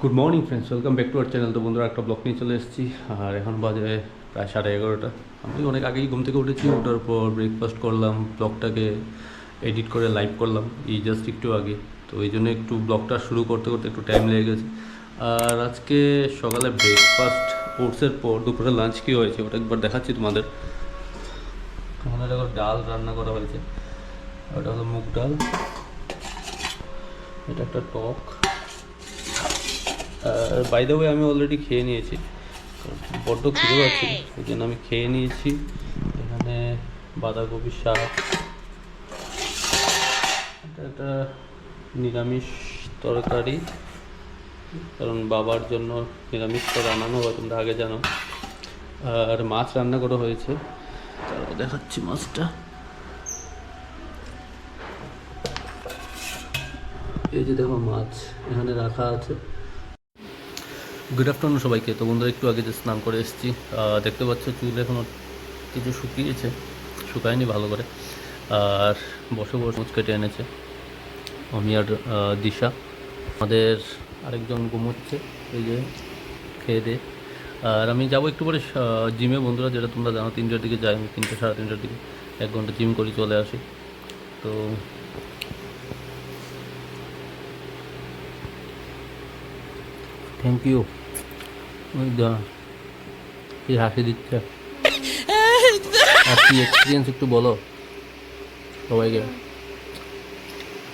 Good morning friends welcome back to our channel তো বন্ধুরা, একটা ব্লগ নিয়ে চলে এসেছি। আর এখন বাজে প্রায় সাড়ে এগারোটা। আমি অনেক আগেই ঘুম থেকে উঠেছি। ওঠার পর ব্রেকফাস্ট করলাম ব্লগটাকে এডিট করে লাইভ করলাম। এই জাস্ট একটু আগে। তো এই জন্য একটু ব্লগটা শুরু করতে করতে একটু টাইম লেগে গেছে। আর আজকে সকালে ব্রেকফাস্ট ওটসের পর দুপুরে লাঞ্চ কী হয়েছে ওটা একবার দেখাচ্ছি তোমাদের। আমাদের ডাল রান্না করা হয়েছে। ওটা হলো মুগ ডাল। এটা একটা টক। আর বাই দ্য ওয়ে আমি অলরেডি খেয়ে নিয়েছি। বড্ড খিদে পাচ্ছি ওই জন্য আমি খেয়ে নিয়েছি। এখানে বাঁধাকপির শাক। এটা একটা নিরামিষ তরকারি। কারণ বাবার জন্য নিরামিষ তো রান্নানো হয় তোমরা আগে জানো। আর মাছ রান্না করা হয়েছে। তারপর দেখাচ্ছি মাছটা। এই যে দেখো মাছ এখানে রাখা আছে। গুড আফটারনুন সবাইকে। তো বন্ধুরা, একটু আগে যে স্নান করে এসেছি দেখতে পাচ্ছ চুল এখনও কিছু শুকিয়েছে, শুকায়নি ভালো করে। আর বসে বসে মুচ কেটে এনেছে। আমি আর দিশা। আমাদের আরেকজন ঘুমোচ্ছে, এই যে খেয়ে দে আর আমি যাব একটু পরে জিমে বন্ধুরা, যেটা তোমরা জানো, তিনটার দিকে যাই আমি, তিনটে, সাড়ে তিনটার দিকে। এক ঘণ্টা জিম করি, চলে আসি। তো থ্যাংক ইউ ওই দা কি হাসি দিচ্ছে। আর কি এক্সপিরিয়েন্স একটু বলো। সবাইকে।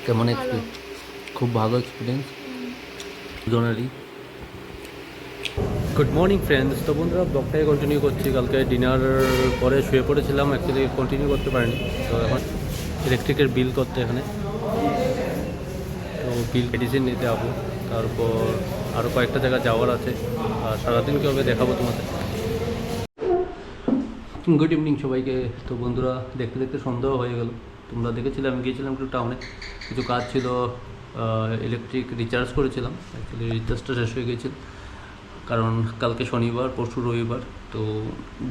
কেমন এক্সপিরিয়েন্স খুব ভালো এক্সপিরিয়েন্স দুজনেরই। গুড মর্নিং ফ্রেন্ডস তো বন্ধুরা ব্লগটাই কন্টিনিউ করছি। কালকে ডিনার পরে শুয়ে পড়েছিলাম। অ্যাকচুয়ালি কন্টিনিউ করতে পারিনি। তো এখন ইলেকট্রিকের বিল করতে এখানে। তো বিল মেডিসিন নিতে যাব তারপর আরও কয়েকটা জায়গা যাওয়ার আছে। আর সারাদিন কীভাবে দেখাবো তোমাদের। গুড ইভিনিং সবাইকে। তো বন্ধুরা, দেখতে দেখতে সন্দেহ হয়ে গেল। তোমরা দেখেছিলে, আমি গিয়েছিলাম একটু টাউনে কিছু কাজ ছিল ইলেকট্রিক রিচার্জ করেছিলাম। অ্যাকচুয়ালি রিচার্জটা শেষ হয়ে গেছিল কারণ কালকে শনিবার, পরশু রবিবার। তো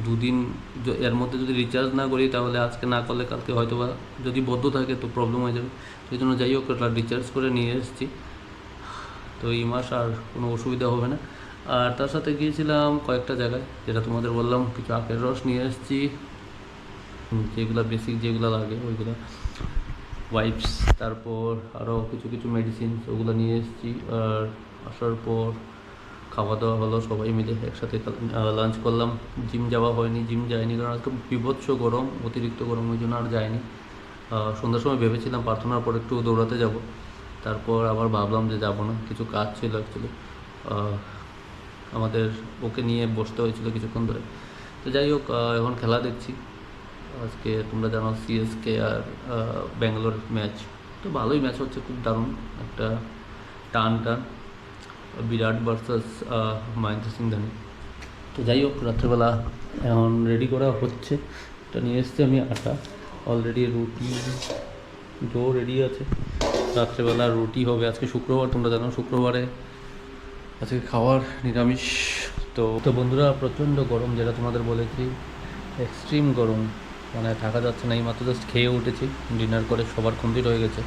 দুদিন এর মধ্যে যদি রিচার্জ না করি, তাহলে আজকে না করলে কালকে হয়তো বা যদি বদ্ধ থাকে, তো প্রবলেম হয়ে যাবে। সেই জন্য যাই হোক রিচার্জ করে নিয়ে এসেছি। তো এই মাস আর কোনো অসুবিধা হবে না। আর তার সাথে গিয়েছিলাম কয়েকটা জায়গায়, যেটা তোমাদের বললাম, কিছু আখের রস নিয়ে এসেছি। যেগুলো বেসিক যেগুলো লাগে, ওইগুলো। ওয়াইপস তারপর আরও কিছু কিছু মেডিসিন ওগুলো নিয়ে এসেছি। আর আসার পর খাওয়া দাওয়া হলো, সবাই মিলে একসাথে লাঞ্চ করলাম। জিম যাওয়া হয়নি জিম যায়নি কারণ আজকে বিভৎস গরম, অতিরিক্ত গরম, ওই জন্য আর যায়নি সন্ধ্যার সময় ভেবেছিলাম প্রার্থনার পর একটু দৌড়াতে যাব। তারপর আবার ভাবলাম যে যাব না। কিছু কাজ ছিল অ্যাকচুয়ালি আমাদের ওকে নিয়ে বসতে হয়েছিল কিছুক্ষণ ধরে। তো যাই হোক এখন খেলা দেখছি। আজকে তোমরা জানো সিএসকে আর ব্যাঙ্গালোর ম্যাচ তো ভালোই ম্যাচ হচ্ছে, খুব দারুণ। একটা টান টান বিরাট ভার্সাস মহেন্দ্র সিং ধোনি। তো যাই হোক, রাত্রেবেলা এখন রেডি করা হচ্ছে। এটা নিয়ে এসছি আমি আটা। অলরেডি রুটি ডো রেডি আছে। রাত্রেবেলা রুটি হবে, আজকে শুক্রবার, তোমরা জানো শুক্রবারে আজকে খাওয়ার নিরামিষ। তো তো বন্ধুরা, প্রচণ্ড গরম, যেটা তোমাদের বলেছি এক্সট্রিম গরম মানে থাকা যাচ্ছে না এই মাত্র জাস্ট খেয়ে উঠেছি ডিনার করে সবার কমপ্লিট হয়ে গেছে।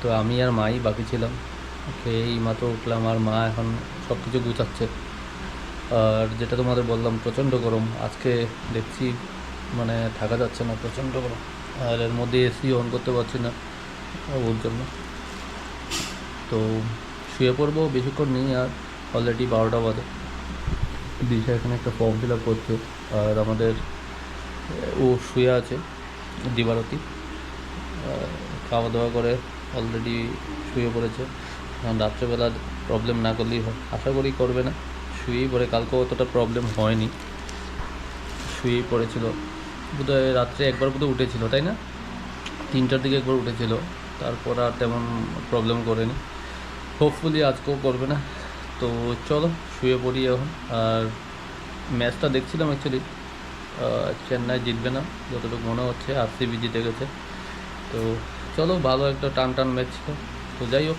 তো আমি আর মাই বাকি ছিলাম, খেয়ে এই মাত্র উঠলাম, আর মা এখন সব কিছু গুছাচ্ছে। আর যেটা তোমাদের বললাম, প্রচণ্ড গরম, আজকে দেখছি মানে থাকা যাচ্ছে না, প্রচণ্ড গরম। আর এর মধ্যে এসি অন করতে পারছি না, ওর জন্য। তো শুয়ে পড়ব, বেশিক্ষণ নেই আর অলরেডি বারোটা বাজে। দিশা এখানে একটা ফর্ম ফিল আপ করছে আর আমাদের, ও শুয়ে আছে দিবারতি। খাওয়া দাওয়া করে অলরেডি শুয়ে পড়েছে। রাত্রেবেলা প্রবলেম না করলেই হয়। আশা করি করবে না। শুয়েই পড়ে, কালকেও অতটা প্রবলেম হয়নি। শুয়েই পড়েছিল। বোধহয় রাত্রে একবার বোধহয় উঠেছিল, তাই না? তিনটার দিকে একবার উঠেছিল। তারপর আর তেমন প্রবলেম করেনি। হোপফুলি আজকেও করবে না। তো চলো, শুয়ে পড়ি এখন। আর ম্যাচটা দেখছিলাম অ্যাকচুয়ালি চেন্নাই জিতবে না, যতটুকু মনে হচ্ছে আরসিবি জিতে গেছে। তো চলো, ভালো একটা টান টান ম্যাচ ছিল। তো যাই হোক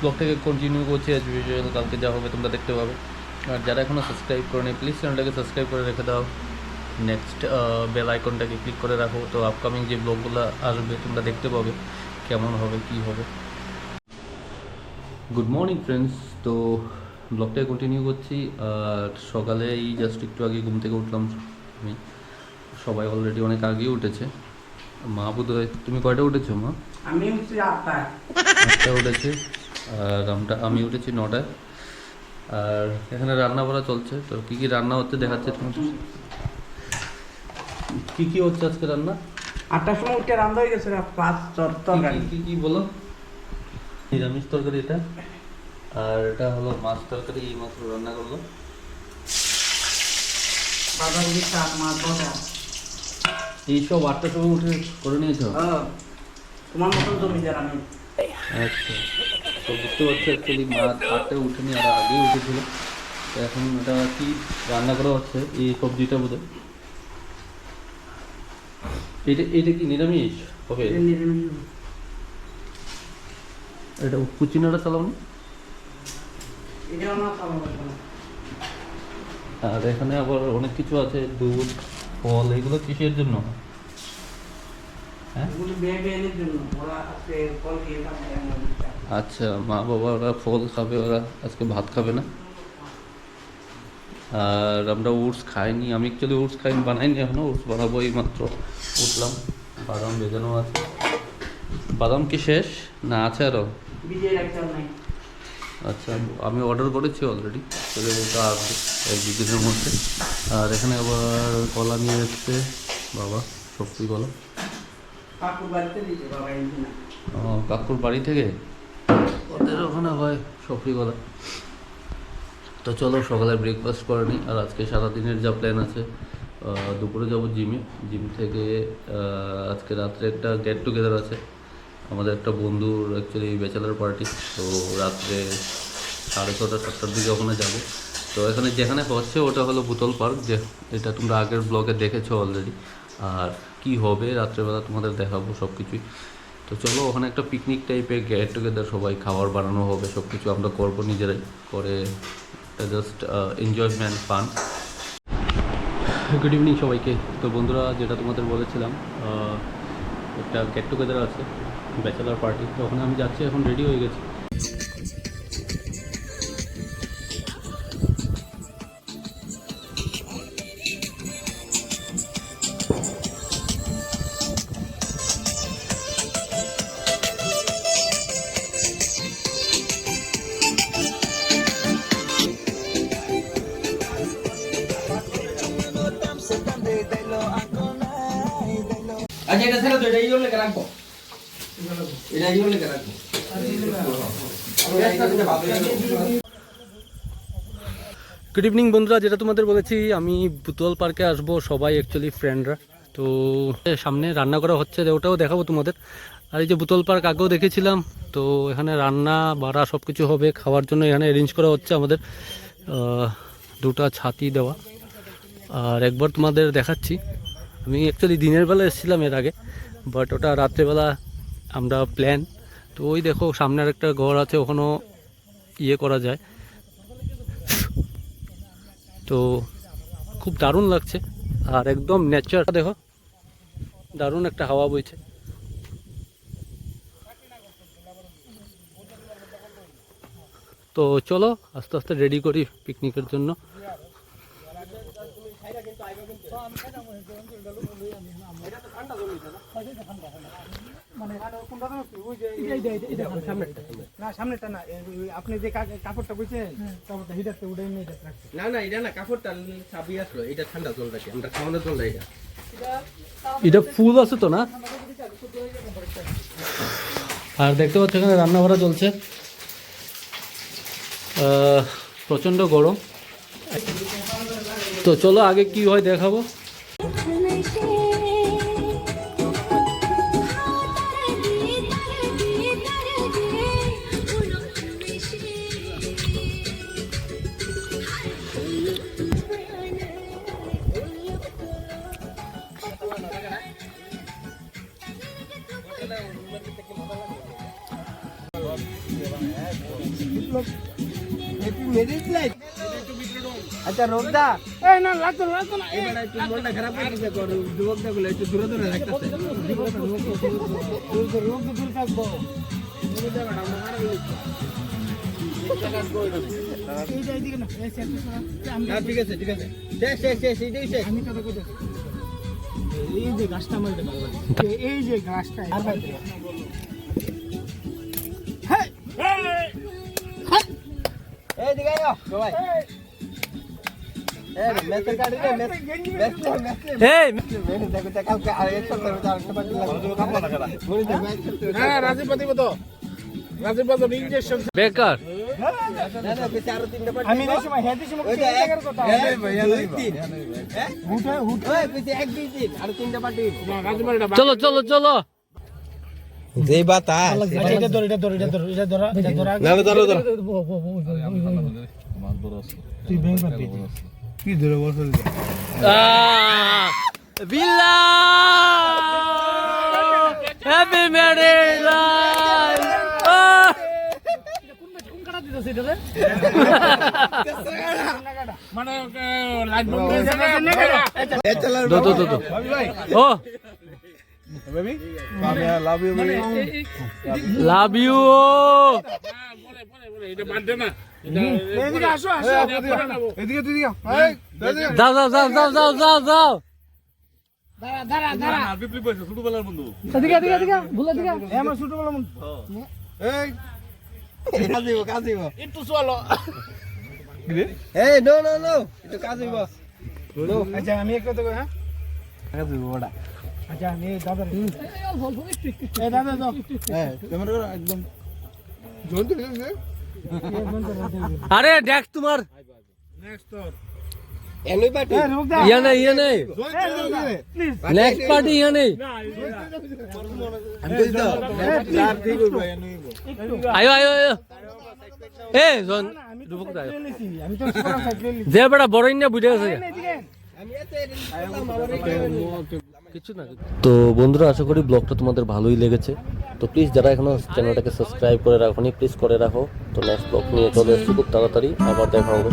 ব্লগটাকে কন্টিনিউ করছি অ্যাজ ইউজুয়াল কালকে যা হবে তোমরা দেখতে পাবে। আর যারা এখনও সাবস্ক্রাইব করেনি প্লিজ চ্যানেলটাকে সাবস্ক্রাইব করে রেখে দাও। নেক্সট বেল আইকনটাকে ক্লিক করে রাখো। তো আপকামিং যে ব্লগগুলো আসবে, তোমরা দেখতে পাবে। কেমন হবে, কি হবে। গুড মর্নিং ফ্রেন্ডস তো ব্লগটা কন্টিনিউ করছি। আর সকালে এই জাস্ট একটু আগে ঘুম থেকে উঠলাম আমি। সবাই অলরেডি অনেক আগেই উঠেছে। মা বোধ তুমি কয়টা উঠেছো মা? আমি হচ্ছে আটটায় আটটা উঠেছে। আর আমরা আমি উঠেছি নটায়। আর এখানে রান্না বাড়া চলছে। তো কী কী রান্না হচ্ছে দেখাচ্ছে তোমাদের কী কী হচ্ছে আজকে রান্না? আটটার সময় উঠে রান্না হয়ে গেছে পাঁচ তরকারি কি কি বলো? নিরামিষ তরকারি এটা। আর এটা হলো মাছ তরকারি এই মাত্র রান্না করল বাঁধাকপি শাক মাছ ভাজা এইসব আটটার সময় উঠে করে নিয়েছো? তোমার মতন জমিদার আমি। আচ্ছা তো বুঝতে পারছি অ্যাকচুয়ালি মা আটটায় উঠেনি আর আগেই উঠেছিল। তো এখন এটা কি রান্না করা হচ্ছে এই সবজিটা বোধ এটা এটা কি নিরামিষ? হবে। নিরামিষ। এটা কুচিনাটা চালাও নি। আর এখানে আবার অনেক কিছু আছে দুধ ফল এগুলো কিসের জন্য? হ্যাঁ? এগুলো বেয়ে বেয়ের জন্য ওরা আজকে ফল খেয়ে খাবে আচ্ছা মা বাবা ওরা ফল খাবে ওরা আজকে ভাত খাবে না? আর আমরা ওটস খাইনি আমি অ্যাকচুয়ালি ওটস খাইনি বানাইনি এখনও ওটস বানাবো এই মাত্র উঠলাম বাদাম ভেজানো আছে। বাদাম কি শেষ? না আছে আরও আচ্ছা আমি অর্ডার করেছি অলরেডি চলে আসবে এক দুদিনের মধ্যে। আর এখানে আবার কলা নিয়ে এসছে বাবা সবজি কলা। ও, কাকুর বাড়ি থেকে? ওদের ওখানে হয় সফরি কলা। তো চলো সকালে ব্রেকফাস্ট করে নিই। আর আজকে সারাদিনের যা প্ল্যান আছে দুপুরে যাব জিমে। জিম থেকে আজকে রাত্রে একটা গেট টুগেদার আছে। আমাদের একটা বন্ধুর অ্যাকচুয়ালি ব্যাচেলার পার্টি তো রাত্রে সাড়ে ছটা সাতটার দিকে ওখানে যাব। তো এখানে যেখানে হচ্ছে ওটা হলো ভূতল পার্ক, যে এটা তোমরা আগের ব্লগে দেখেছ অলরেডি আর কি হবে, রাত্রেবেলা তোমাদের দেখাবো সব কিছুই তো চলো, ওখানে একটা পিকনিক টাইপের গেট টুগেদার সবাই খাবার বানানো হবে সব কিছু আমরা করব নিজেরাই। করে just enjoyment fun good evening সবাইকে। তো বন্ধুরা, যেটা তোমাদের বলেছিলাম একটা গেট টুগেদার আছে। Bachelor party. তো ওখানে আমি যাচ্ছি, এখন রেডি হয়ে গেছি। আচ্ছা এটা ছেড়ে তো এটা ইয়ে রাখব। গুড ইভিনিং বন্ধুরা, যেটা তোমাদের বলেছি, আমি বুতল পার্কে আসব, সবাই অ্যাকচুয়ালি ফ্রেন্ডরা তো সামনে রান্না করা হচ্ছে ওটাও দেখাবো তোমাদের। আর এই যে বুতল পার্ক আগেও দেখেছিলাম, তো এখানে রান্না, বাড়া সব কিছু হবে, খাওয়ার জন্য এখানে অ্যারেঞ্জ করা হচ্ছে আমাদের। দুটা ছাতি দেওয়া। আর একবার তোমাদের দেখাচ্ছি। আমি অ্যাকচুয়ালি দিনের বেলা এসেছিলাম এর আগে বাট ওটা রাত্রেবেলা আমরা প্ল্যান তো ওই দেখো সামনে আর একটা ঘর আছে, ওখানেও ইয়ে করা যায়। তো খুব দারুণ লাগছে। আর একদম নেচার দেখো। দারুণ একটা হাওয়া বইছে। তো চলো, আস্তে আস্তে রেডি করি পিকনিকের জন্য না সামনেটা না এই- এই আপনি যে কাপড়টা বুঝছেন কাপড়টা হিটারতে উঠে না না এটা না কাপড়টা ছাপি আসলো এটা ঠান্ডা জল রাখে আমরা খাওয়ানোর জল এটা। এটা ফুল আছে তো না? আর দেখতে পাচ্ছ এখানে রান্না বাড়া চলছে। আহ, প্রচণ্ড গরম। তো চলো আগে কি হয় দেখাবো। মেরিট লাইট আচ্ছা রোগদা এই না লাগতো লাগতো না এই, এবার একটু মনটা খারাপ করতেছে কর যুবকটা গুলো একটু দূরে দূরে রাখতেছে রোগ তো রোগ দূর থাকব এইটা এইদিকে না এই side থেকে না। আমি হ্যাঁ ঠিক আছে ঠিক আছে। শেষ শেষ শেষ এইটাই শেষ। আমি কথা কইতেছি এই যে গাছটা আমার এটা ভালো লাগে এই- এই যে গাছটা আর হ্যাঁ এই দিকে সবাই। বেকার। হ্যাঁ? চলো চলো চলো বাতাস আচ্ছা এটা ধর এটা ধর এটা ধর এটা ধর এটা ধর না, না, ধরো, ধরো। তুই ব্যাংক কি ধরে বসল বিল্লা! হ্যাপি ম্যারেজ মানে দো ও। লাভ ইউ এদিকে আসো আসো। এদিকে যাও যাও যাও যাও যাও যাও যাও। দাঁড়া দাঁড়া দাঁড়া। এদিকে এদিকে এদিকে। ভুলে দিকে। এ আমার ছোট বলা কাজিব কাজিব একটু চলো। এই নো নো নো। একটু কাজিব আচ্ছা আমি এক কথা কই হ্যাঁ? কাজিব ওটা আচ্ছা আমি দাদা এ দাদা দাও হ্যাঁ ক্যামেরা করো একদম আরে দেখ তোমার। ইয়া নেই ইয়া নেই। নেক্সট পার্টি ইয়া নেই। আয়ো আয়ো আয়ো। এ জন। তো আয়ো। যে বড় ইন্ডিয়া বুঝে গেছে। কিছু না তো বন্ধুরা আশা করি ব্লগটা তোমাদের ভালোই লেগেছে। তো প্লিজ যারা এখনও চ্যানেলটাকে সাবস্ক্রাইব করে রাখোনি প্লিজ করে রাখো। তো নেক্সট ব্লগ নিয়ে চলে এসছি খুব তাড়াতাড়ি। আবার দেখা হবে।